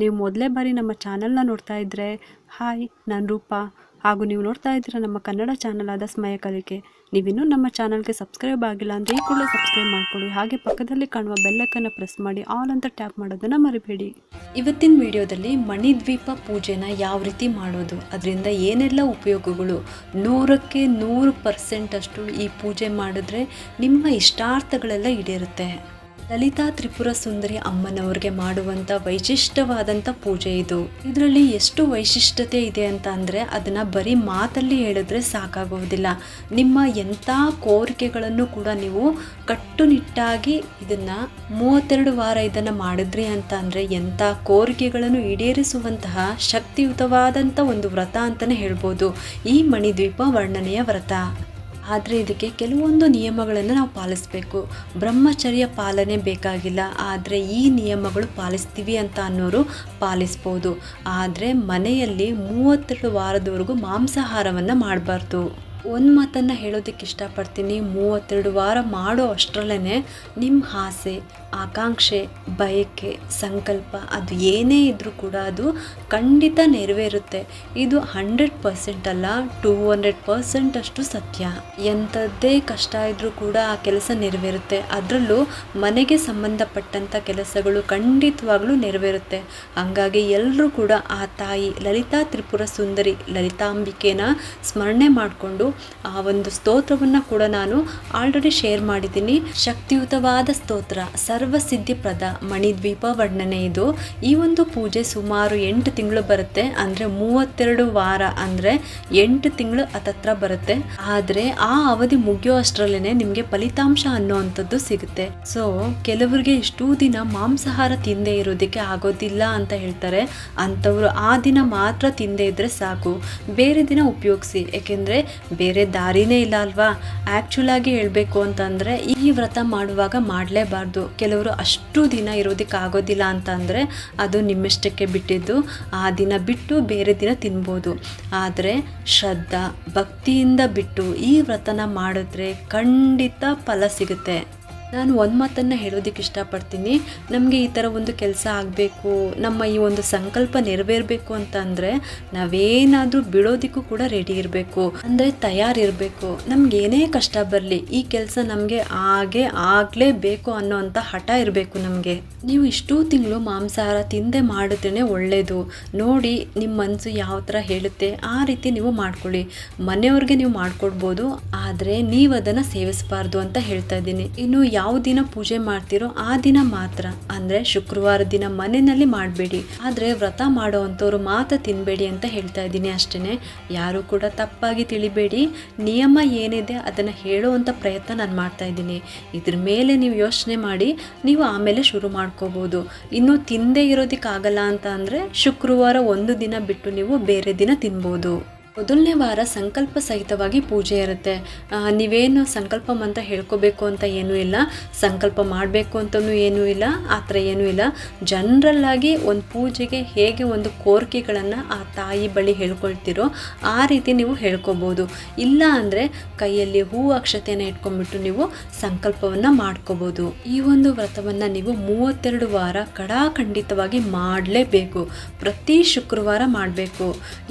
ನೀವು ಮೊದಲೇ ಬಾರಿ ನಮ್ಮ ಚಾನಲ್ನ ನೋಡ್ತಾ ಇದ್ದರೆ ಹಾಯ್, ನಾನು ರೂಪ. ಹಾಗೂ ನೀವು ನೋಡ್ತಾ ಇದ್ದೀರ ನಮ್ಮ ಕನ್ನಡ ಚಾನಲ್ ಆದ ಸ್ಮಯ ಕಲಿಕೆ. ನೀವಿನ್ನೂ ನಮ್ಮ ಚಾನಲ್ಗೆ ಸಬ್ಸ್ಕ್ರೈಬ್ ಆಗಿಲ್ಲ ಅಂದರೆ ಈ ಕೂಡಲೇ ಸಬ್ಸ್ಕ್ರೈಬ್ ಮಾಡ್ಕೊಳ್ಳಿ. ಹಾಗೆ ಪಕ್ಕದಲ್ಲಿ ಕಾಣುವ ಬೆಲ್ಲಕ್ಕನ್ನು ಪ್ರೆಸ್ ಮಾಡಿ ಆಲ್ ಅಂತ ಟ್ಯಾಪ್ ಮಾಡೋದನ್ನು ಮರಿಬೇಡಿ. ಇವತ್ತಿನ ವಿಡಿಯೋದಲ್ಲಿ ಮಣಿದ್ವೀಪ ಪೂಜೆನ ಯಾವ ರೀತಿ ಮಾಡೋದು? ಅದರಿಂದ ಏನೆಲ್ಲ ಉಪಯೋಗಗಳು? ನೂರಕ್ಕೆ ನೂರು ಪರ್ಸೆಂಟ್ ಅಷ್ಟು ಈ ಪೂಜೆ ಮಾಡಿದ್ರೆ ನಿಮ್ಮ ಇಷ್ಟಾರ್ಥಗಳೆಲ್ಲ ಈಡೇರುತ್ತೆ. ಲಲಿತಾ ತ್ರಿಪುರ ಸುಂದರಿ ಅಮ್ಮನವ್ರಿಗೆ ಮಾಡುವಂಥ ವೈಶಿಷ್ಟ್ಯವಾದಂಥ ಪೂಜೆ ಇದು. ಇದರಲ್ಲಿ ಎಷ್ಟು ವೈಶಿಷ್ಟ್ಯತೆ ಇದೆ ಅಂತ ಅಂದರೆ ಅದನ್ನು ಬರೀ ಮಾತಲ್ಲಿ ಹೇಳಿದ್ರೆ ಸಾಕಾಗೋದಿಲ್ಲ. ನಿಮ್ಮ ಎಂಥ ಕೋರಿಕೆಗಳನ್ನು ಕೂಡ ನೀವು ಕಟ್ಟುನಿಟ್ಟಾಗಿ ಇದನ್ನು ಮೂವತ್ತೆರಡು ವಾರ ಇದನ್ನು ಮಾಡಿದ್ರಿ ಅಂತ ಅಂದರೆ ಎಂಥ ಕೋರಿಕೆಗಳನ್ನು ಈಡೇರಿಸುವಂತಹ ಶಕ್ತಿಯುತವಾದಂಥ ಒಂದು ವ್ರತ ಅಂತಲೇ ಹೇಳ್ಬೋದು. ಈ ಮಣಿದ್ವೀಪ ವರ್ಣನೆಯ ವ್ರತ. ಆದರೆ ಇದಕ್ಕೆ ಕೆಲವೊಂದು ನಿಯಮಗಳನ್ನು ನಾವು ಪಾಲಿಸಬೇಕು. ಬ್ರಹ್ಮಚರ್ಯ ಪಾಲನೆ ಬೇಕಾಗಿಲ್ಲ, ಆದರೆ ಈ ನಿಯಮಗಳು ಪಾಲಿಸ್ತೀವಿ ಅಂತ ಅನ್ನೋರು ಪಾಲಿಸ್ಬೋದು. ಆದರೆ ಮನೆಯಲ್ಲಿ ಮೂವತ್ತೆರಡು ವಾರದವರೆಗೂ ಮಾಂಸಾಹಾರವನ್ನು ಮಾಡಬಾರ್ದು. ಒಂದು ಮಾತನ್ನು ಹೇಳೋದಕ್ಕೆ ಇಷ್ಟಪಡ್ತೀನಿ. ಮೂವತ್ತೆರಡು ವಾರ ಮಾಡೋ ಅಷ್ಟರಲ್ಲೇ ನಿಮ್ಮ ಆಸೆ, ಆಕಾಂಕ್ಷೆ, ಬಯಕೆ, ಸಂಕಲ್ಪ ಅದು ಏನೇ ಇದ್ದರೂ ಕೂಡ ಅದು ಖಂಡಿತ ನೆರವೇರುತ್ತೆ. ಇದು ಹಂಡ್ರೆಡ್ ಪರ್ಸೆಂಟ್ ಅಲ್ಲ, ಟೂ ಹಂಡ್ರೆಡ್ ಪರ್ಸೆಂಟ್ ಅಷ್ಟು ಸತ್ಯ. ಎಂಥದ್ದೇ ಕಷ್ಟ ಇದ್ದರೂ ಕೂಡ ಆ ಕೆಲಸ ನೆರವೇರುತ್ತೆ. ಅದರಲ್ಲೂ ಮನೆಗೆ ಸಂಬಂಧಪಟ್ಟಂಥ ಕೆಲಸಗಳು ಖಂಡಿತವಾಗ್ಲೂ ನೆರವೇರುತ್ತೆ. ಹಂಗಾಗಿ ಎಲ್ಲರೂ ಕೂಡ ಆ ತಾಯಿ ಲಲಿತಾ ತ್ರಿಪುರ ಸುಂದರಿ ಲಲಿತಾಂಬಿಕೆನ ಸ್ಮರಣೆ ಮಾಡಿಕೊಂಡು ಆ ಒಂದು ಸ್ತೋತ್ರವನ್ನು ಕೂಡ ನಾನು ಆಲ್ರೆಡಿ ಶೇರ್ ಮಾಡಿದ್ದೀನಿ. ಶಕ್ತಿಯುತವಾದ ಸ್ತೋತ್ರ, ಸರ್ವಸಿದ್ಧಿಪ್ರದ ಮಣಿದ್ವೀಪ ವರ್ಣನೆ ಇದು. ಈ ಒಂದು ಪೂಜೆ ಸುಮಾರು ಎಂಟು ತಿಂಗಳು ಬರುತ್ತೆ. ಅಂದರೆ ಮೂವತ್ತೆರಡು ವಾರ ಅಂದರೆ ಎಂಟು ತಿಂಗಳು ಅತತ್ರ ಬರುತ್ತೆ. ಆದರೆ ಆ ಅವಧಿ ಮುಗಿಯೋ ಅಷ್ಟರಲ್ಲೇ ನಿಮಗೆ ಫಲಿತಾಂಶ ಅನ್ನೋವಂಥದ್ದು ಸಿಗುತ್ತೆ. ಸೊ ಕೆಲವರಿಗೆ ಇಷ್ಟೂ ದಿನ ಮಾಂಸಾಹಾರ ತಿಂದೇ ಇರೋದಕ್ಕೆ ಆಗೋದಿಲ್ಲ ಅಂತ ಹೇಳ್ತಾರೆ. ಅಂಥವ್ರು ಆ ದಿನ ಮಾತ್ರ ತಿಂದೇ ಇದ್ರೆ ಸಾಕು. ಬೇರೆ ದಿನ ಉಪಯೋಗಿಸಿ. ಏಕೆಂದರೆ ಬೇರೆ ದಾರಿನೇ ಇಲ್ಲ ಅಲ್ವಾ? ಆ್ಯಕ್ಚುಲ್ ಆಗಿ ಹೇಳಬೇಕು ಅಂತಂದರೆ, ಈ ವ್ರತ ಮಾಡುವಾಗ ಮಾಡಲೇಬಾರ್ದು. ಕೆಲವರು ಅಷ್ಟು ದಿನ ಇರೋದಕ್ಕೆ ಆಗೋದಿಲ್ಲ ಅಂತ ಅಂದರೆ ಅದು ನಿಮ್ಮಿಷ್ಟಕ್ಕೆ ಬಿಟ್ಟಿದ್ದು. ಆ ದಿನ ಬಿಟ್ಟು ಬೇರೆ ದಿನ ತಿನ್ಬೋದು. ಆದರೆ, ಶ್ರದ್ಧಾ, ಭಕ್ತಿಯಿಂದ ಬಿಟ್ಟು ಈ ವ್ರತನ ಮಾಡಿದ್ರೆ ಖಂಡಿತ ಫಲ ಸಿಗುತ್ತೆ. ನಾನು ಒಂದು ಮಾತನ್ನು ಹೇಳೋದಕ್ಕೆ ಇಷ್ಟಪಡ್ತೀನಿ. ನಮಗೆ ಈ ಥರ ಒಂದು ಕೆಲಸ ಆಗಬೇಕು, ನಮ್ಮ ಈ ಒಂದು ಸಂಕಲ್ಪ ನೆರವೇರಬೇಕು ಅಂತ ಅಂದರೆ ನಾವೇನಾದರೂ ಬಿಡೋದಕ್ಕೂ ಕೂಡ ರೆಡಿ ಇರಬೇಕು. ಅಂದರೆ ತಯಾರಿರಬೇಕು ನಮ್ಗೆ ಏನೇ ಕಷ್ಟ ಬರಲಿ, ಈ ಕೆಲಸ ನಮಗೆ ಹಾಗೆ ಆಗಲೇಬೇಕು ಅನ್ನೋವಂಥ ಹಠ ಇರಬೇಕು ನಮಗೆ. ನೀವು ಇಷ್ಟೂ ತಿಂಗಳು ಮಾಂಸಾಹಾರ ತಿಂದೆ ಮಾಡಿದ್ರೇ ಒಳ್ಳೆಯದು ನೋಡಿ ನಿಮ್ಮ ಮನಸ್ಸು ಯಾವ ಥರ ಹೇಳುತ್ತೆ, ಆ ರೀತಿ ನೀವು ಮಾಡ್ಕೊಳ್ಳಿ. ಮನೆಯವ್ರಿಗೆ ನೀವು ಮಾಡಿಕೊಡ್ಬೋದು, ಆದರೆ ನೀವು ಅದನ್ನು ಸೇವಿಸಬಾರ್ದು ಅಂತ ಹೇಳ್ತಾ ಇದ್ದೀನಿ. ಇನ್ನು ಯಾವ ದಿನ ಪೂಜೆ ಮಾಡ್ತೀರೋ ಆ ದಿನ ಮಾತ್ರ. ಅಂದರೆ ಶುಕ್ರವಾರ ದಿನ ಮನೆಯಲ್ಲಿ ಮಾಡಬೇಡಿ. ಆದರೆ ವ್ರತ ಮಾಡೋ ಅಂಥವ್ರು ಮಾತ್ರ ತಿನ್ನಬೇಡಿ ಅಂತ ಹೇಳ್ತಾ ಇದ್ದೀನಿ ಅಷ್ಟೇ ಯಾರು ಕೂಡ ತಪ್ಪಾಗಿ ತಿಳಿಬೇಡಿ. ನಿಯಮ ಏನಿದೆ ಅದನ್ನು ಹೇಳುವಂಥ ಪ್ರಯತ್ನ ನಾನು ಮಾಡ್ತಾ ಇದ್ದೀನಿ. ಇದ್ರ ಮೇಲೆ ನೀವು ಯೋಚನೆ ಮಾಡಿ, ನೀವು ಆಮೇಲೆ ಶುರು ಮಾಡ್ಕೋಬೋದು. ಇನ್ನು ತಿಂದೇ ಇರೋದಕ್ಕಾಗಲ್ಲ ಅಂತ ಅಂದರೆ ಶುಕ್ರವಾರ ಒಂದು ದಿನ ಬಿಟ್ಟು ನೀವು ಬೇರೆ ದಿನ ತಿನ್ಬೋದು. ಮೊದಲನೇ ವಾರ ಸಂಕಲ್ಪ ಸಹಿತವಾಗಿ ಪೂಜೆ ಇರುತ್ತೆ. ನೀವೇನು ಸಂಕಲ್ಪ ಮಂತ್ರ ಹೇಳ್ಕೋಬೇಕು ಅಂತ ಏನೂ ಇಲ್ಲ. ಸಂಕಲ್ಪ ಮಾಡಬೇಕು ಅಂತಲೂ ಏನೂ ಇಲ್ಲ. ಆ ಥರ ಏನೂ ಇಲ್ಲ. ಜನರಲ್ ಆಗಿ ಒಂದು ಪೂಜೆಗೆ ಹೇಗೆ ಒಂದು ಕೋರಿಕೆಗಳನ್ನು ಆ ತಾಯಿ ಬಳಿ ಹೇಳ್ಕೊಳ್ತಿರೋ ಆ ರೀತಿ ನೀವು ಹೇಳ್ಕೊಬೋದು. ಇಲ್ಲ ಅಂದರೆ ಕೈಯಲ್ಲಿ ಹೂ ಅಕ್ಷತೆಯನ್ನು ಇಟ್ಕೊಂಡ್ಬಿಟ್ಟು ನೀವು ಸಂಕಲ್ಪವನ್ನು ಮಾಡ್ಕೋಬೋದು. ಈ ಒಂದು ವ್ರತವನ್ನು ನೀವು ಮೂವತ್ತೆರಡು ವಾರ ಕಡಾಖಂಡಿತವಾಗಿ ಮಾಡಲೇಬೇಕು. ಪ್ರತಿ ಶುಕ್ರವಾರ ಮಾಡಬೇಕು.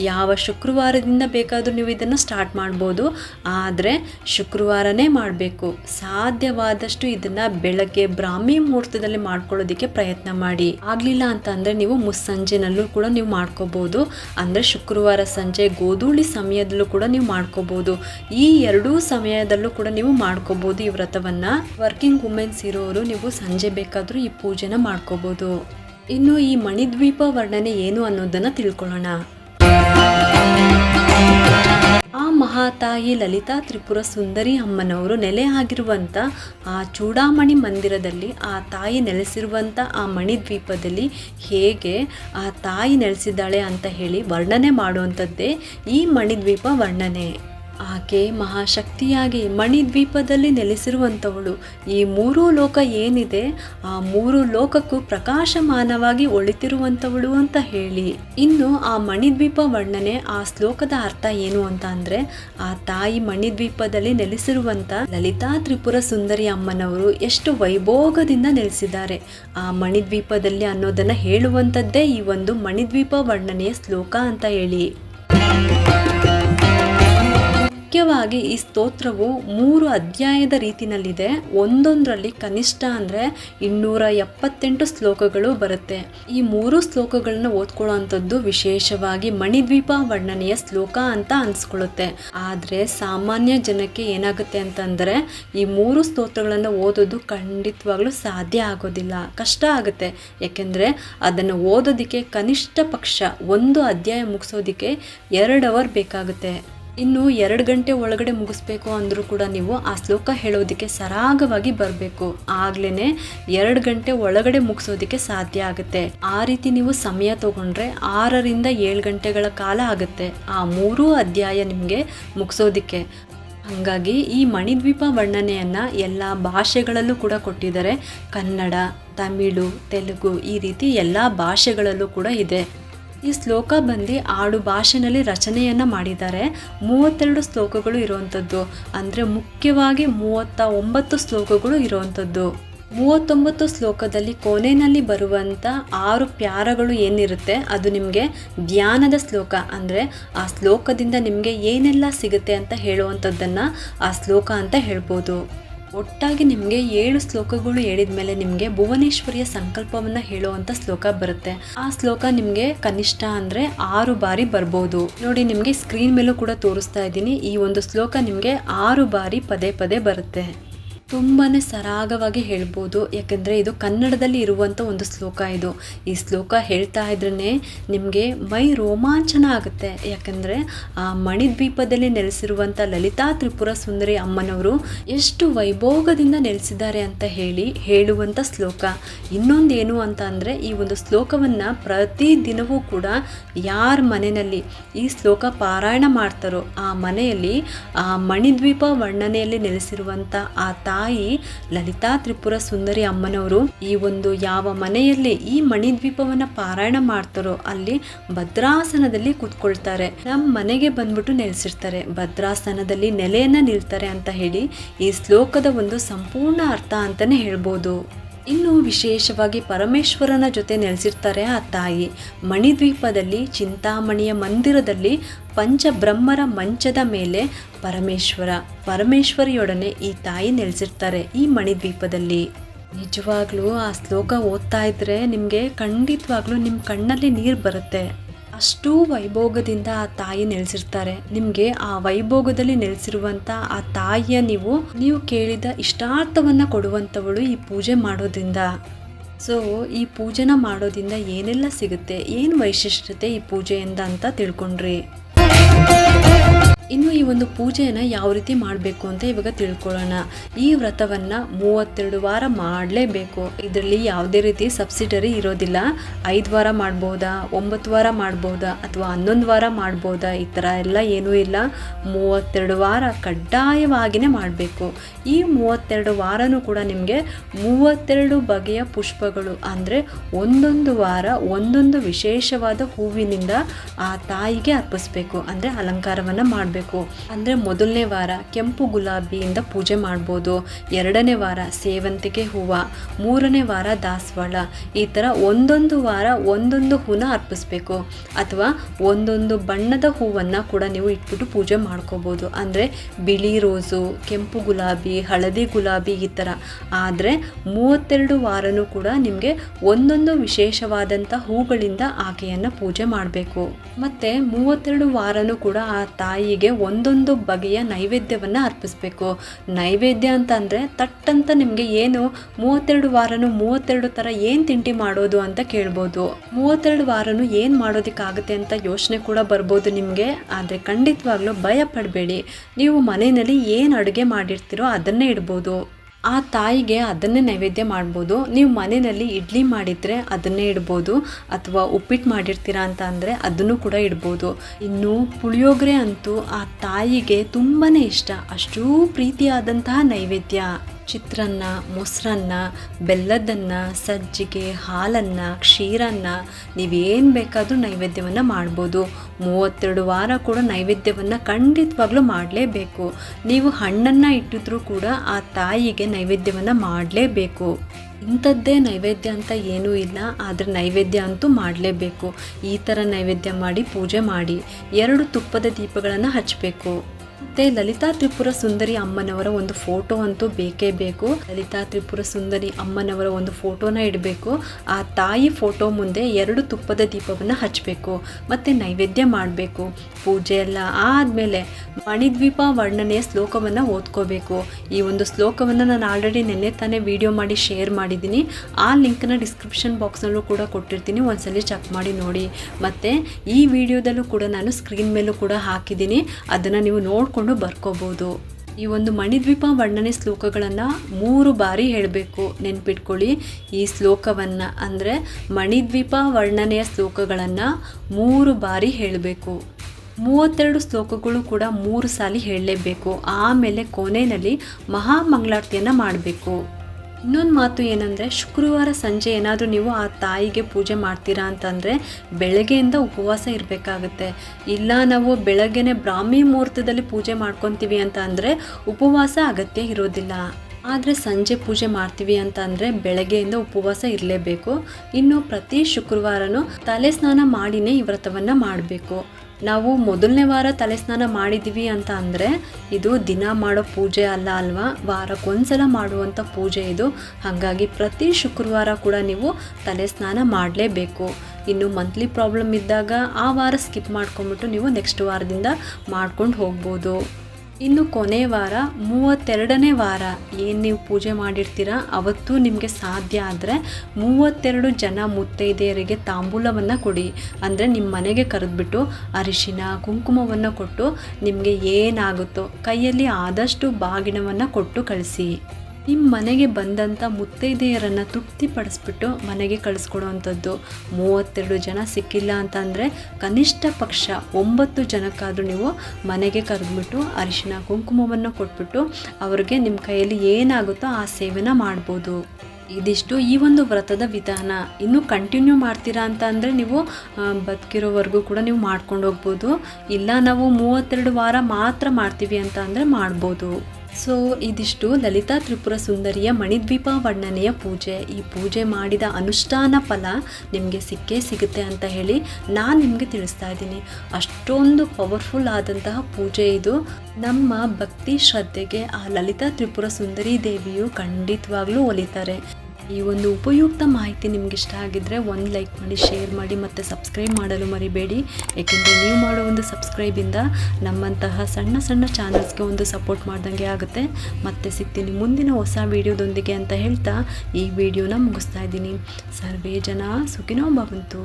ಯಾವ ಶುಕ್ರವಾರದಿಂದ ಬೇಕಾದರೂ ನೀವು ಇದನ್ನು ಸ್ಟಾರ್ಟ್ ಮಾಡ್ಬೋದು. ಆದರೆ ಶುಕ್ರವಾರನೇ ಮಾಡಬೇಕು. ಸಾಧ್ಯವಾದಷ್ಟು ಇದನ್ನು ಬೆಳಗ್ಗೆ ಬ್ರಾಹ್ಮಿ ಮುಹೂರ್ತದಲ್ಲಿ ಮಾಡ್ಕೊಳ್ಳೋದಕ್ಕೆ ಪ್ರಯತ್ನ ಮಾಡಿ. ಆಗಲಿಲ್ಲ ಅಂತ ಅಂದರೆ ನೀವು ಮುಸ್ಸಂಜೆನಲ್ಲೂ ಕೂಡ ನೀವು ಮಾಡ್ಕೋಬೋದು. ಅಂದರೆ ಶುಕ್ರವಾರ ಸಂಜೆ ಗೋಧೂಳಿ ಸಮಯದಲ್ಲೂ ಕೂಡ ನೀವು ಮಾಡ್ಕೋಬೋದು. ಈ ಎರಡೂ ಸಮಯದಲ್ಲೂ ಕೂಡ ನೀವು ಮಾಡ್ಕೋಬೋದು ಈ ವ್ರತವನ್ನು. ವರ್ಕಿಂಗ್ ವುಮೆನ್ಸ್ ಇರೋರು ನೀವು ಸಂಜೆ ಬೇಕಾದರೂ ಈ ಪೂಜೆನ ಮಾಡ್ಕೋಬೋದು. ಇನ್ನು ಈ ಮಣಿದ್ವೀಪ ವರ್ಣನೆ ಏನು ಅನ್ನೋದನ್ನು ತಿಳ್ಕೊಳ್ಳೋಣ. ಆ ಮಹಾತಾಯಿ ಲಲಿತಾ ತ್ರಿಪುರ ಸುಂದರಿ ಅಮ್ಮನವರು ನೆಲೆ ಆಗಿರುವಂಥ ಆ ಚೂಡಾಮಣಿ ಮಂದಿರದಲ್ಲಿ ಆ ತಾಯಿ ನೆಲೆಸಿರುವಂಥ ಆ ಮಣಿದ್ವೀಪದಲ್ಲಿ ಹೇಗೆ ಆ ತಾಯಿ ನೆಲೆಸಿದ್ದಾಳೆ ಅಂತ ಹೇಳಿ ವರ್ಣನೆ ಮಾಡುವಂಥದ್ದೇ ಈ ಮಣಿದ್ವೀಪ ವರ್ಣನೆ. ಆಕೆ ಮಹಾಶಕ್ತಿಯಾಗಿ ಮಣಿದ್ವೀಪದಲ್ಲಿ ನೆಲೆಸಿರುವಂಥವಳು. ಈ ಮೂರೂ ಲೋಕ ಏನಿದೆ, ಆ ಮೂರು ಲೋಕಕ್ಕೂ ಪ್ರಕಾಶಮಾನವಾಗಿ ಒಳಿತಿರುವಂಥವಳು ಅಂತ ಹೇಳಿ. ಇನ್ನು ಆ ಮಣಿದ್ವೀಪ ವರ್ಣನೆ ಆ ಶ್ಲೋಕದ ಅರ್ಥ ಏನು ಅಂತ ಆ ತಾಯಿ ಮಣಿದ್ವೀಪದಲ್ಲಿ ನೆಲೆಸಿರುವಂಥ ಲಲಿತಾ ತ್ರಿಪುರ ಸುಂದರಿ ಅಮ್ಮನವರು ಎಷ್ಟು ವೈಭೋಗದಿಂದ ನೆಲೆಸಿದ್ದಾರೆ. ಆ ಮಣಿದ್ವೀಪದಲ್ಲಿ ಅನ್ನೋದನ್ನ ಹೇಳುವಂಥದ್ದೇ ಈ ಒಂದು ಮಣಿದ್ವೀಪ ವರ್ಣನೆಯ ಶ್ಲೋಕ ಅಂತ ಹೇಳಿ. ಮುಖ್ಯವಾಗಿ ಈ ಸ್ತೋತ್ರವು ಮೂರು ಅಧ್ಯಾಯದ ರೀತಿನಲ್ಲಿದೆ. ಒಂದೊಂದರಲ್ಲಿ ಕನಿಷ್ಠ ಅಂದರೆ ಇನ್ನೂರ ಎಪ್ಪತ್ತೆಂಟು ಶ್ಲೋಕಗಳು ಬರುತ್ತೆ. ಈ ಮೂರು ಶ್ಲೋಕಗಳನ್ನು ಓದ್ಕೊಳ್ಳುವಂಥದ್ದು ವಿಶೇಷವಾಗಿ ಮಣಿದ್ವೀಪ ವರ್ಣನೆಯ ಶ್ಲೋಕ ಅಂತ ಅನಿಸ್ಕೊಳ್ಳುತ್ತೆ. ಆದರೆ ಸಾಮಾನ್ಯ ಜನಕ್ಕೆ ಏನಾಗುತ್ತೆ ಅಂತಂದರೆ ಈ ಮೂರು ಸ್ತೋತ್ರಗಳನ್ನು ಓದೋದು ಖಂಡಿತವಾಗ್ಲೂ ಸಾಧ್ಯ ಆಗೋದಿಲ್ಲ. ಕಷ್ಟ ಆಗುತ್ತೆ. ಯಾಕೆಂದರೆ ಅದನ್ನು ಓದೋದಕ್ಕೆ ಕನಿಷ್ಠ ಪಕ್ಷ ಒಂದು ಅಧ್ಯಾಯ ಮುಗಿಸೋದಕ್ಕೆ ಎರಡು ಅವರ್ ಬೇಕಾಗುತ್ತೆ. ಇನ್ನು ಎರಡು ಗಂಟೆ ಒಳಗಡೆ ಮುಗಿಸ್ಬೇಕು ಅಂದರೂ ಕೂಡ ನೀವು ಆ ಶ್ಲೋಕ ಹೇಳೋದಕ್ಕೆ ಸರಾಗವಾಗಿ ಬರಬೇಕು. ಆಗ್ಲೇ ಎರಡು ಗಂಟೆ ಒಳಗಡೆ ಮುಗಿಸೋದಕ್ಕೆ ಸಾಧ್ಯ ಆಗುತ್ತೆ. ಆ ರೀತಿ ನೀವು ಸಮಯ ತಗೊಂಡ್ರೆ ಆರರಿಂದ ಏಳು ಗಂಟೆಗಳ ಕಾಲ ಆಗುತ್ತೆ. ಆ ಮೂರೂ ಅಧ್ಯಾಯ ನಿಮಗೆ ಮುಗಿಸೋದಕ್ಕೆ. ಹಾಗಾಗಿ ಈ ಮಣಿದ್ವೀಪ ವರ್ಣನೆಯನ್ನು ಎಲ್ಲ ಭಾಷೆಗಳಲ್ಲೂ ಕೂಡ ಕೊಟ್ಟಿದ್ದಾರೆ. ಕನ್ನಡ, ತಮಿಳು, ತೆಲುಗು ಈ ರೀತಿ ಎಲ್ಲ ಭಾಷೆಗಳಲ್ಲೂ ಕೂಡ ಇದೆ. ಈ ಶ್ಲೋಕ ಬಂದು ಆಡು ಭಾಷೆನಲ್ಲಿ ರಚನೆಯನ್ನು ಮಾಡಿದ್ದಾರೆ. ಮೂವತ್ತೆರಡು ಶ್ಲೋಕಗಳು ಇರುವಂಥದ್ದು ಅಂದರೆ ಮುಖ್ಯವಾಗಿ ಮೂವತ್ತ ಒಂಬತ್ತು ಶ್ಲೋಕಗಳು ಇರುವಂಥದ್ದು ಮೂವತ್ತೊಂಬತ್ತು ಶ್ಲೋಕದಲ್ಲಿ ಕೊನೆಯಲ್ಲಿ ಬರುವಂಥ ಆರು ಪ್ಯಾರಗಳು ಏನಿರುತ್ತೆ? ಅದು ನಿಮಗೆ ಧ್ಯಾನದ ಶ್ಲೋಕ. ಅಂದರೆ ಆ ಶ್ಲೋಕದಿಂದ ನಿಮಗೆ ಏನೆಲ್ಲ ಸಿಗುತ್ತೆ ಅಂತ ಹೇಳುವಂಥದ್ದನ್ನು ಆ ಶ್ಲೋಕ ಅಂತ ಹೇಳ್ಬೋದು. ಒಟ್ಟಾಗಿ ನಿಮಗೆ ಏಳು ಶ್ಲೋಕಗಳು ಹೇಳಿದ ಮೇಲೆ ನಿಮಗೆ ಭುವನೇಶ್ವರಿಯ ಸಂಕಲ್ಪವನ್ನ ಹೇಳುವಂಥ ಶ್ಲೋಕ ಬರುತ್ತೆ. ಆ ಶ್ಲೋಕ ನಿಮಗೆ ಕನಿಷ್ಠ ಅಂದರೆ ಆರು ಬಾರಿ ಬರ್ಬೋದು. ನೋಡಿ, ನಿಮಗೆ ಸ್ಕ್ರೀನ್ ಮೇಲೂ ಕೂಡ ತೋರಿಸ್ತಾ ಇದ್ದೀನಿ. ಈ ಒಂದು ಶ್ಲೋಕ ನಿಮಗೆ ಆರು ಬಾರಿ ಪದೇ ಪದೇ ಬರುತ್ತೆ. ತುಂಬಾ ಸರಾಗವಾಗಿ ಹೇಳ್ಬೋದು. ಯಾಕೆಂದರೆ ಇದು ಕನ್ನಡದಲ್ಲಿ ಇರುವಂಥ ಒಂದು ಶ್ಲೋಕ ಇದು. ಈ ಶ್ಲೋಕ ಹೇಳ್ತಾ ಇದ್ರೇ ನಿಮಗೆ ಮೈ ರೋಮಾಂಚನ ಆಗುತ್ತೆ. ಯಾಕೆಂದರೆ ಆ ಮಣಿದ್ವೀಪದಲ್ಲಿ ನೆಲೆಸಿರುವಂಥ ಲಲಿತಾ ತ್ರಿಪುರ ಸುಂದರಿ ಅಮ್ಮನವರು ಎಷ್ಟು ವೈಭೋಗದಿಂದ ನೆಲೆಸಿದ್ದಾರೆ ಅಂತ ಹೇಳಿ ಹೇಳುವಂಥ ಶ್ಲೋಕ. ಇನ್ನೊಂದೇನು ಅಂತ ಅಂದರೆ ಈ ಒಂದು ಶ್ಲೋಕವನ್ನು ಪ್ರತಿ ದಿನವೂ ಕೂಡ ಯಾರ ಮನೆಯಲ್ಲಿ ಈ ಶ್ಲೋಕ ಪಾರಾಯಣ ಮಾಡ್ತಾರೋ ಆ ಮನೆಯಲ್ಲಿ ಆ ಮಣಿದ್ವೀಪ ವರ್ಣನೆಯಲ್ಲಿ ನೆಲೆಸಿರುವಂಥ ಆ ತಾಯಿ ಲಲಿತಾ ತ್ರಿಪುರ ಸುಂದರಿ ಅಮ್ಮನವರು ಈ ಒಂದು ಯಾವ ಮನೆಯಲ್ಲಿ ಈ ಮಣಿದ್ವೀಪವನ್ನ ಪಾರಾಯಣ ಮಾಡ್ತಾರೋ ಅಲ್ಲಿ ಭದ್ರಾಸನದಲ್ಲಿ ಕೂತ್ಕೊಳ್ತಾರೆ. ನಮ್ಮ ಮನೆಗೆ ಬಂದ್ಬಿಟ್ಟು ನೆಲೆಸಿರ್ತಾರೆ. ಭದ್ರಾಸನದಲ್ಲಿ ನೆಲೆಯನ್ನ ನಿಲ್ತಾರೆ ಅಂತ ಹೇಳಿ ಈ ಶ್ಲೋಕದ ಒಂದು ಸಂಪೂರ್ಣ ಅರ್ಥ ಅಂತಾನೆ ಹೇಳ್ಬೋದು. ಇನ್ನು ವಿಶೇಷವಾಗಿ ಪರಮೇಶ್ವರನ ಜೊತೆ ನೆಲೆಸಿರ್ತಾರೆ ಆ ತಾಯಿ. ಮಣಿದ್ವೀಪದಲ್ಲಿ, ಚಿಂತಾಮಣಿಯ ಮಂದಿರದಲ್ಲಿ ಪಂಚಬ್ರಹ್ಮರ ಮಂಚದ ಮೇಲೆ ಪರಮೇಶ್ವರ, ಪರಮೇಶ್ವರಿಯೊಡನೆ ಈ ತಾಯಿ ನೆಲೆಸಿರ್ತಾರೆ ಈ ಮಣಿದ್ವೀಪದಲ್ಲಿ. ನಿಜವಾಗ್ಲೂ ಆ ಶ್ಲೋಕ ಓದ್ತಾ ಇದ್ರೆ ನಿಮಗೆ ಖಂಡಿತವಾಗ್ಲೂ ನಿಮ್ಮ ಕಣ್ಣಲ್ಲಿ ನೀರು ಬರುತ್ತೆ. ಅಷ್ಟೂ ವೈಭೋಗದಿಂದ ಆ ತಾಯಿ ನೆಲೆಸಿರ್ತಾರೆ. ನಿಮಗೆ ಆ ವೈಭೋಗದಲ್ಲಿ ನೆಲೆಸಿರುವಂಥ ಆ ತಾಯಿಯ ನೀವು ನೀವು ಕೇಳಿದ ಇಷ್ಟಾರ್ಥವನ್ನ ಕೊಡುವಂಥವಳು ಈ ಪೂಜೆ ಮಾಡೋದ್ರಿಂದ. ಸೊ ಈ ಪೂಜೆನ ಮಾಡೋದ್ರಿಂದ ಏನೆಲ್ಲ ಸಿಗುತ್ತೆ? ಏನು ವೈಶಿಷ್ಟ್ಯತೆ ಈ ಪೂಜೆಯಿಂದ ಅಂತ ತಿಳ್ಕೊಂಡ್ರಿ. ಇನ್ನು ಈ ಒಂದು ಪೂಜೆಯನ್ನು ಯಾವ ರೀತಿ ಮಾಡಬೇಕು ಅಂತ ಇವಾಗ ತಿಳ್ಕೊಳ್ಳೋಣ. ಈ ವ್ರತವನ್ನು ಮೂವತ್ತೆರಡು ವಾರ ಮಾಡಲೇಬೇಕು. ಇದರಲ್ಲಿ ಯಾವುದೇ ರೀತಿ ಸಬ್ಸಿಡರಿ ಇರೋದಿಲ್ಲ. ಐದು ವಾರ ಮಾಡ್ಬೋದಾ? ಒಂಬತ್ತು ವಾರ ಮಾಡ್ಬೋದಾ? ಅಥವಾ ಹನ್ನೊಂದು ವಾರ ಮಾಡ್ಬೋದಾ? ಈ ಥರ ಎಲ್ಲ ಏನೂ ಇಲ್ಲ. ಮೂವತ್ತೆರಡು ವಾರ ಕಡ್ಡಾಯವಾಗಿಯೇ ಮಾಡಬೇಕು. ಈ ಮೂವತ್ತೆರಡು ವಾರನೂ ಕೂಡ ನಿಮಗೆ ಮೂವತ್ತೆರಡು ಬಗೆಯ ಪುಷ್ಪಗಳು ಅಂದರೆ ಒಂದೊಂದು ವಾರ ಒಂದೊಂದು ವಿಶೇಷವಾದ ಹೂವಿನಿಂದ ಆ ತಾಯಿಗೆ ಅರ್ಪಿಸ್ಬೇಕು. ಅಂದರೆ ಅಲಂಕಾರವನ್ನು ಮಾಡಬೇಕು. ಅಂದರೆ ಮೊದಲನೇ ವಾರ ಕೆಂಪು ಗುಲಾಬಿಯಿಂದ ಪೂಜೆ ಮಾಡ್ಬೋದು. ಎರಡನೇ ವಾರ ಸೇವಂತಿಗೆ ಹೂವು. ಮೂರನೇ ವಾರ ದಾಸವಾಳ. ಈ ಥರ ಒಂದೊಂದು ವಾರ ಒಂದೊಂದು ಹೂನ ಅರ್ಪಿಸ್ಬೇಕು. ಅಥವಾ ಒಂದೊಂದು ಬಣ್ಣದ ಹೂವನ್ನು ಕೂಡ ನೀವು ಇಟ್ಬಿಟ್ಟು ಪೂಜೆ ಮಾಡ್ಕೋಬೋದು. ಅಂದರೆ ಬಿಳಿ ರೋಸು, ಕೆಂಪು ಗುಲಾಬಿ, ಹಳದಿ ಗುಲಾಬಿ ಈ ಥರ ಆದರೆ ಮೂವತ್ತೆರಡು ವಾರನೂ ಕೂಡ ನಿಮಗೆ ಒಂದೊಂದು ವಿಶೇಷವಾದಂಥ ಹೂಗಳಿಂದ ಆಕೆಯನ್ನು ಪೂಜೆ ಮಾಡಬೇಕು. ಮತ್ತು ಮೂವತ್ತೆರಡು ವಾರನೂ ಕೂಡ ಆ ತಾಯಿಗೆ ಒಂದೊಂದು ಬಗೆಯ ನೈವೇದ್ಯವನ್ನು ಅರ್ಪಿಸ್ಬೇಕು. ನೈವೇದ್ಯ ಅಂತ ಅಂದರೆ ತಟ್ಟಂತ ನಿಮಗೆ ಏನು ಮೂವತ್ತೆರಡು ವಾರನೂ ಮೂವತ್ತೆರಡು ಥರ ಏನು ತಿಂಡಿ ಮಾಡೋದು ಅಂತ ಕೇಳ್ಬೋದು. ಮೂವತ್ತೆರಡು ವಾರನೂ ಏನು ಮಾಡೋದಕ್ಕಾಗುತ್ತೆ ಅಂತ ಯೋಚನೆ ಕೂಡ ಬರ್ಬೋದು ನಿಮಗೆ. ಆದರೆ ಖಂಡಿತವಾಗ್ಲೂ ಭಯ ಪಡಬೇಡಿ. ನೀವು ಮನೆಯಲ್ಲಿ ಏನು ಅಡುಗೆ ಮಾಡಿರ್ತೀರೋ ಅದನ್ನೇ ಇಡ್ಬೋದು. ಆ ತಾಯಿಗೆ ಅದನ್ನೇ ನೈವೇದ್ಯ ಮಾಡ್ಬೋದು. ನೀವು ಮನೆಯಲ್ಲಿ ಇಡ್ಲಿ ಮಾಡಿದರೆ ಅದನ್ನೇ ಇಡ್ಬೋದು ಅಥವಾ ಉಪ್ಪಿಟ್ಟು ಮಾಡಿರ್ತೀರಾ ಅಂತ ಅಂದರೆ ಅದನ್ನು ಕೂಡ ಇಡ್ಬೋದು. ಇನ್ನು ಪುಳಿಯೋಗರೆ ಅಂತೂ ಆ ತಾಯಿಗೆ ತುಂಬಾ ಇಷ್ಟ. ಅಷ್ಟೂ ಪ್ರೀತಿಯಾದಂತಹ ನೈವೇದ್ಯ. ಚಿತ್ರಾನ್ನ, ಮೊಸರನ್ನ, ಬೆಲ್ಲದನ್ನ, ಸಜ್ಜಿಗೆ ಹಾಲನ್ನು, ಕ್ಷೀರನ್ನ ನೀವೇನು ಬೇಕಾದರೂ ನೈವೇದ್ಯವನ್ನು ಮಾಡ್ಬೋದು. ಮೂವತ್ತೆರಡು ವಾರ ಕೂಡ ನೈವೇದ್ಯವನ್ನು ಖಂಡಿತವಾಗ್ಲೂ ಮಾಡಲೇಬೇಕು. ನೀವು ಹಣ್ಣನ್ನು ಇಟ್ಟಿದ್ರೂ ಕೂಡ ಆ ತಾಯಿಗೆ ನೈವೇದ್ಯವನ್ನು ಮಾಡಲೇಬೇಕು. ಇಂಥದ್ದೇ ನೈವೇದ್ಯ ಅಂತ ಏನೂ ಇಲ್ಲ, ಆದರೆ ನೈವೇದ್ಯ ಅಂತೂ ಮಾಡಲೇಬೇಕು. ಈ ಥರ ನೈವೇದ್ಯ ಮಾಡಿ ಪೂಜೆ ಮಾಡಿ. ಎರಡು ತುಪ್ಪದ ದೀಪಗಳನ್ನು ಹಚ್ಚಬೇಕು ಮತ್ತೆ ಲಲಿತಾ ತ್ರಿಪುರ ಸುಂದರಿ ಅಮ್ಮನವರ ಒಂದು ಫೋಟೋ ಅಂತೂ ಬೇಕೇ ಬೇಕು. ಲಲಿತಾ ತ್ರಿಪುರ ಸುಂದರಿ ಅಮ್ಮನವರ ಒಂದು ಫೋಟೋನ ಇಡಬೇಕು. ಆ ತಾಯಿ ಫೋಟೋ ಮುಂದೆ ಎರಡು ತುಪ್ಪದ ದೀಪವನ್ನು ಹಚ್ಚಬೇಕು ಮತ್ತೆ ನೈವೇದ್ಯ ಮಾಡಬೇಕು. ಪೂಜೆ ಎಲ್ಲ ಆದಮೇಲೆ ಮಣಿದ್ವೀಪ ವರ್ಣನೆಯ ಶ್ಲೋಕವನ್ನು ಓದ್ಕೋಬೇಕು. ಈ ಒಂದು ಶ್ಲೋಕವನ್ನು ನಾನು ಆಲ್ರೆಡಿ ನೆನ್ನೆ ತಾನೇ ವಿಡಿಯೋ ಮಾಡಿ ಶೇರ್ ಮಾಡಿದ್ದೀನಿ. ಆ ಲಿಂಕ್ನ ಡಿಸ್ಕ್ರಿಪ್ಷನ್ ಬಾಕ್ಸ್ನಲ್ಲೂ ಕೂಡ ಕೊಟ್ಟಿರ್ತೀನಿ. ಒಂದ್ಸಲಿ ಚೆಕ್ ಮಾಡಿ ನೋಡಿ. ಮತ್ತು ಈ ವಿಡಿಯೋದಲ್ಲೂ ಕೂಡ ನಾನು ಸ್ಕ್ರೀನ್ ಮೇಲೂ ಕೂಡ ಹಾಕಿದ್ದೀನಿ. ಅದನ್ನು ನೀವು ನೋಡಿಕೊಂಡು ಬರ್ಕೋಬೋದು. ಈ ಒಂದು ಮಣಿದ್ವೀಪ ವರ್ಣನೆ ಶ್ಲೋಕಗಳನ್ನು ಮೂರು ಬಾರಿ ಹೇಳಬೇಕು. ನೆನ್ಪಿಟ್ಕೊಳ್ಳಿ. ಈ ಶ್ಲೋಕವನ್ನು ಅಂದರೆ ಮಣಿದ್ವೀಪ ವರ್ಣನೆಯ ಶ್ಲೋಕಗಳನ್ನು ಮೂರು ಬಾರಿ ಹೇಳಬೇಕು. ಮೂವತ್ತೆರಡು ಶ್ಲೋಕಗಳು ಕೂಡ ಮೂರು ಸಾಲಿ ಹೇಳಲೇಬೇಕು. ಆಮೇಲೆ ಕೊನೆಯಲ್ಲಿ ಮಹಾಮಂಗಳಾರತಿಯನ್ನು ಮಾಡಬೇಕು. ಇನ್ನೊಂದು ಮಾತು ಏನಂದರೆ, ಶುಕ್ರವಾರ ಸಂಜೆ ಏನಾದರೂ ನೀವು ಆ ತಾಯಿಗೆ ಪೂಜೆ ಮಾಡ್ತೀರಾ ಅಂತಂದರೆ, ಬೆಳಗ್ಗೆಯಿಂದ ಉಪವಾಸ ಇರಬೇಕಾಗತ್ತೆ. ಇಲ್ಲ ನಾವು ಬೆಳಗ್ಗೆನೆ ಬ್ರಾಹ್ಮಿ ಮುಹೂರ್ತದಲ್ಲಿ ಪೂಜೆ ಮಾಡ್ಕೊತೀವಿ ಅಂತ ಅಂದರೆ ಉಪವಾಸ ಅಗತ್ಯ ಇರೋದಿಲ್ಲ. ಆದರೆ ಸಂಜೆ ಪೂಜೆ ಮಾಡ್ತೀವಿ ಅಂತ ಅಂದರೆ ಬೆಳಗ್ಗೆಯಿಂದ ಉಪವಾಸ ಇರಲೇಬೇಕು. ಇನ್ನು ಪ್ರತಿ ಶುಕ್ರವಾರನೂ ತಲೆ ಸ್ನಾನ ಮಾಡಿನೇ ಈ ವ್ರತವನ್ನು ಮಾಡಬೇಕು. ನಾವು ಮೊದಲನೇ ವಾರ ತಲೆ ಸ್ನಾನ ಮಾಡಿದ್ದೀವಿ ಅಂತ ಅಂದರೆ ಇದು ದಿನ ಮಾಡೋ ಪೂಜೆ ಅಲ್ಲ ಅಲ್ವಾ? ವಾರಕ್ಕೊಂದ್ಸಲ ಮಾಡುವಂಥ ಪೂಜೆ ಇದು. ಹಾಗಾಗಿ ಪ್ರತಿ ಶುಕ್ರವಾರ ಕೂಡ ನೀವು ತಲೆ ಸ್ನಾನ ಮಾಡಲೇಬೇಕು. ಇನ್ನು ಮಂತ್ಲಿ ಪ್ರಾಬ್ಲಮ್ ಇದ್ದಾಗ ಆ ವಾರ ಸ್ಕಿಪ್ ಮಾಡ್ಕೊಂಬಿಟ್ಟು ನೀವು ನೆಕ್ಸ್ಟ್ ವಾರದಿಂದ ಮಾಡ್ಕೊಂಡು ಹೋಗ್ಬೋದು. ಇನ್ನು ಕೊನೆ ವಾರ, ಮೂವತ್ತೆರಡನೇ ವಾರ ಏನು ನೀವು ಪೂಜೆ ಮಾಡಿರ್ತೀರಾ, ಅವತ್ತು ನಿಮಗೆ ಸಾಧ್ಯ ಆದರೆ ಮೂವತ್ತೆರಡು ಜನ ಮುತ್ತೈದೆಯರಿಗೆ ತಾಂಬೂಲವನ್ನು ಕೊಡಿ. ಅಂದರೆ ನಿಮ್ಮ ಮನೆಗೆ ಕರೆದ್ಬಿಟ್ಟು ಅರಿಶಿನ, ಕುಂಕುಮವನ್ನು ಕೊಟ್ಟು ನಿಮಗೆ ಏನಾಗುತ್ತೋ ಕೈಯಲ್ಲಿ ಆದಷ್ಟು ಬಾಗಿಣವನ್ನು ಕೊಟ್ಟು ಕಳಿಸಿ. ನಿಮ್ಮ ಮನೆಗೆ ಬಂದಂಥ ಮುತ್ತೈದೆಯರನ್ನು ತೃಪ್ತಿಪಡಿಸ್ಬಿಟ್ಟು ಮನೆಗೆ ಕಳಿಸ್ಕೊಡುವಂಥದ್ದು ಮೂವತ್ತೆರಡು ಜನ ಸಿಕ್ಕಿಲ್ಲ ಅಂತಂದರೆ ಕನಿಷ್ಠ ಪಕ್ಷ ಒಂಬತ್ತು ಜನಕ್ಕಾದರೂ ನೀವು ಮನೆಗೆ ಕರೆದ್ಬಿಟ್ಟು ಅರಿಶಿನ ಕುಂಕುಮವನ್ನು ಕೊಟ್ಬಿಟ್ಟು ಅವ್ರಿಗೆ ನಿಮ್ಮ ಕೈಯಲ್ಲಿ ಏನಾಗುತ್ತೋ ಆ ಸೇವೆನ ಮಾಡ್ಬೋದು. ಇದಿಷ್ಟು ಈ ಒಂದು ವ್ರತದ ವಿಧಾನ. ಇನ್ನು ಕಂಟಿನ್ಯೂ ಮಾಡ್ತೀರಾ ಅಂತ ಅಂದರೆ ನೀವು ಬದುಕಿರೋವರೆಗೂ ಕೂಡ ನೀವು ಮಾಡ್ಕೊಂಡು ಹೋಗ್ಬೋದು ಇಲ್ಲ ನಾವು ಮೂವತ್ತೆರಡು ವಾರ ಮಾತ್ರ ಮಾಡ್ತೀವಿ ಅಂತ ಅಂದರೆ ಮಾಡ್ಬೋದು. ಸೊ ಇದಿಷ್ಟು ಲಲಿತಾ ತ್ರಿಪುರ ಸುಂದರಿಯ ಮಣಿದ್ವೀಪ ವರ್ಣನೆಯ ಪೂಜೆ. ಈ ಪೂಜೆ ಮಾಡಿದ ಅನುಷ್ಠಾನ ಫಲ ನಿಮಗೆ ಸಿಕ್ಕೇ ಸಿಗುತ್ತೆ ಅಂತ ಹೇಳಿ ನಾನು ನಿಮಗೆ ತಿಳಿಸ್ತಾ ಇದ್ದೀನಿ. ಅಷ್ಟೊಂದು ಪವರ್ಫುಲ್ ಆದಂತಹ ಪೂಜೆ ಇದು. ನಮ್ಮ ಭಕ್ತಿ ಶ್ರದ್ಧೆಗೆ ಆ ಲಲಿತಾ ತ್ರಿಪುರ ಸುಂದರಿ ದೇವಿಯು ಖಂಡಿತವಾಗ್ಲೂ ಒಲಿತಾರೆ. ಈ ಒಂದು ಉಪಯುಕ್ತ ಮಾಹಿತಿ ನಿಮ್ಗೆ ಇಷ್ಟ ಆಗಿದ್ದರೆ ಒಂದು ಲೈಕ್ ಮಾಡಿ ಶೇರ್ ಮಾಡಿ ಮತ್ತು ಸಬ್ಸ್ಕ್ರೈಬ್ ಮಾಡಲು ಮರಿಬೇಡಿ. ಏಕೆಂದರೆ ನೀವು ಮಾಡೋ ಒಂದು ಸಬ್ಸ್ಕ್ರೈಬಿಂದ ನಮ್ಮಂತಹ ಸಣ್ಣ ಸಣ್ಣ ಚಾನಲ್ಸ್ಗೆ ಒಂದು ಸಪೋರ್ಟ್ ಮಾಡ್ದಂಗೆ ಆಗುತ್ತೆ. ಮತ್ತೆ ಸಿಗ್ತೀನಿ ಮುಂದಿನ ಹೊಸ ವಿಡಿಯೋದೊಂದಿಗೆ ಅಂತ ಹೇಳ್ತಾ ಈ ವಿಡಿಯೋನ ಮುಗಿಸ್ತಾ ಇದ್ದೀನಿ. ಸರ್ವೇ ಜನ ಸುಖಿನೋ ಭವಂತು.